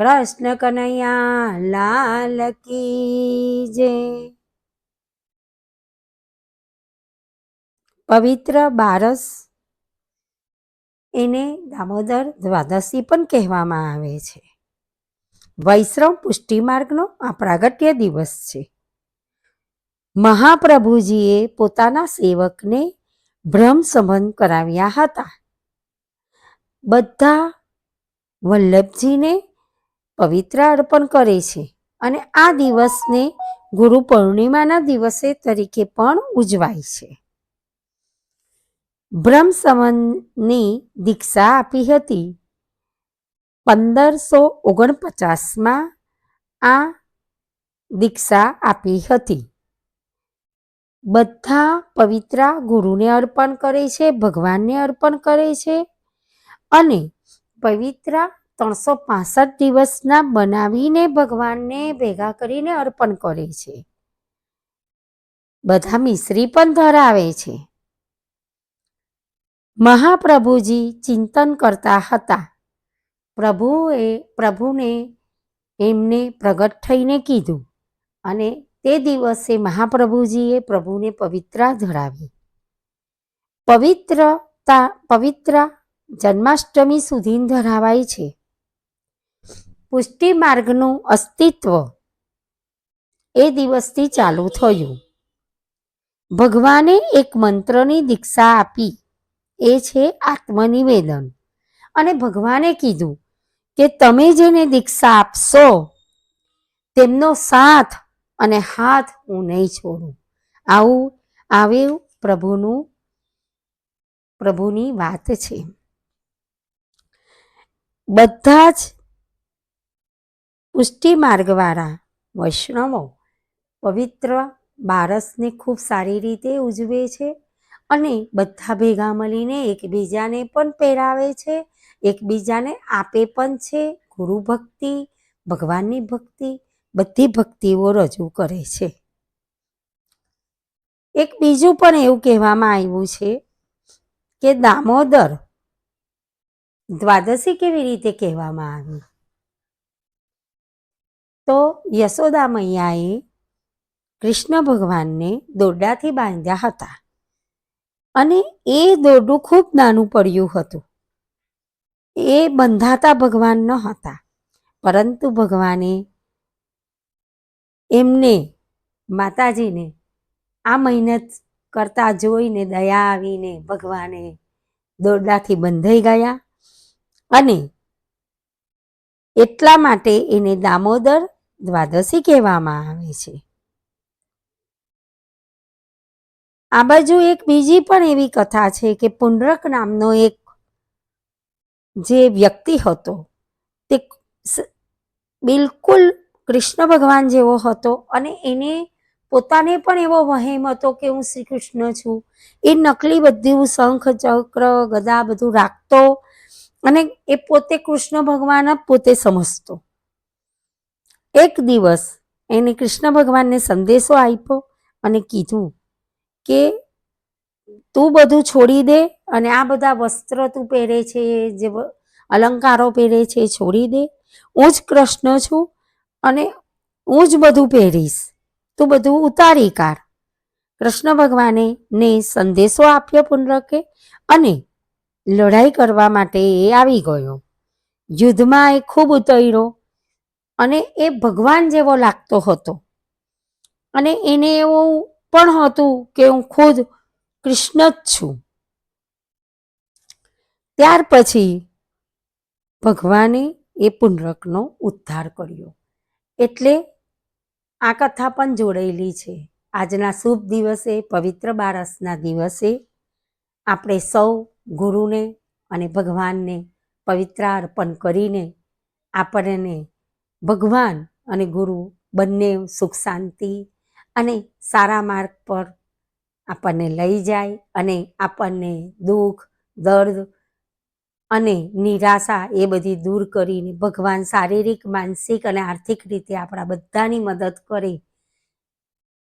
કૃષ્ણ કનૈયા, લાલ કી જે પવિત્ર બારસ એને દામોદર દ્વાદશી પણ કહેવામાં આવે છે. વૈષ્ણવ પુષ્ટિ માર્ગનો આ પ્રાગટ્ય દિવસ છે. મહાપ્રભુજીએ પોતાના સેવકને ભ્રમ સંબંધ કરાવ્યા હતા. બધા વલ્લભજીને પવિત્ર અર્પણ કરે છે અને આ દિવસને ગુરુ પૂર્ણિમાના દિવસે તરીકે પણ ઉજવાય છે. બ્રહ્મ સંબંધની દીક્ષા આપી હતી પંદરસો ઓગણપચાસમાં આ દીક્ષા આપી હતી. બધા પવિત્રા ગુરુને અર્પણ કરે છે, ભગવાનને અર્પણ કરે છે અને પવિત્ર ત્રણસો પાસઠ દિવસના બનાવીને ભગવાનને ભેગા કરીને અર્પણ કરે છે. બધા મિશ્રી પણ ધરાવે છે. મહાપ્રભુજી ચિંતન કરતા હતા. પ્રભુએ, પ્રભુને એમને પ્રગટ થઈને કીધું અને તે દિવસે મહાપ્રભુજીએ પ્રભુને પવિત્રા ધરાવી. પવિત્રતા પવિત્ર જન્માષ્ટમી સુધી ધરાવાય છે. પુષ્ટિ માર્ગનું અસ્તિત્વ એ દિવસથી ચાલુ થયું. ભગવાને એક મંત્રની દીક્ષા આપી. એ છે આત્મનિવેદન. અને ભગવાને કીધું કે તમે જેને દીક્ષા આપશો, તેમનો સાથ અને હાથ હું નહીં છોડું. આવું આવ્યું પ્રભુનું, પ્રભુની વાત છે. બધા જ પુષ્ટિ માર્ગવાળા વૈષ્ણવો પવિત્ર બારસને ખૂબ સારી રીતે ઉજવે છે અને બધા ભેગા મળીને એકબીજાને પણ પહેરાવે છે. એકબીજાને આપે પણ છે. ગુરુ ભક્તિ, ભગવાનની ભક્તિ, બધી ભક્તિઓ રજૂ કરે છે. એક બીજું પણ એવું કહેવામાં આવ્યું છે કે દામોદર દ્વાદશી કેવી રીતે કહેવામાં આવી તો યશોદા મૈયાએ કૃષ્ણ ભગવાનને દોરડાથી બાંધ્યા હતા. અને એ દોરડું ખૂબ નાનું પડ્યું હતું. એ બંધાતા ભગવાન ન હતા પરંતુ ભગવાને એમને, માતાજીને, આ મહેનત કરતા જોઈને, દયા આવીને ભગવાને દોરડાથી બંધાઈ ગયા. અને એટલા માટે એને દામોદર દ્વાદશી કહેવામાં આવે છે. આ બાજુ એક બીજી પણ એવી કથા છે કે પુંડરક નામનો એક જે વ્યક્તિ હતો તે બિલકુલ કૃષ્ણ ભગવાન જેવો હતો અને એને પોતાને પણ એવો વહેમ હતો કે હું શ્રી કૃષ્ણ છું. એ નકલી બધું શંખ, ચક્ર, ગદા બધું રાખતો અને એ પોતે કૃષ્ણ ભગવાન જ પોતે સમજતો. એક દિવસ એને કૃષ્ણ ભગવાનને સંદેશો આપ્યો અને કીધું કે તું બધું છોડી દે અને આ બધા વસ્ત્ર તું પહેરે છે, જે અલંકારો પહેરે છે છોડી દે. હું જ કૃષ્ણ છું અને હું જ બધું પહેરીશ. તું બધું ઉતારી કાઢ કૃષ્ણ ભગવાને ને સંદેશો આપ્યો પુનરકે અને લડાઈ કરવા માટે એ આવી ગયો. યુદ્ધમાં એ ખૂબ ઉતર્યો અને એ ભગવાન જેવો લાગતો હતો. અને એને એવું પણ હતું કે હું ખુદ કૃષ્ણ જ છું. ત્યાર પછી ભગવાને એ પુનરકનો ઉદ્ધાર કર્યો. એટલે આ કથા પણ જોડેલી છે. આજના શુભ દિવસે, પવિત્ર બારસના દિવસે આપણે સૌ ગુરુને અને ભગવાનને પવિત્ર અર્પણ કરીને આપણને ભગવાન અને ગુરુ બંને સુખ, શાંતિ અને સારા માર્ગ પર આપણને લઈ જાય અને આપણને દુઃખ, દર્દ અને નિરાશા એ બધી દૂર કરીને ભગવાન શારીરિક, માનસિક અને આર્થિક રીતે આપણા બધાની મદદ કરે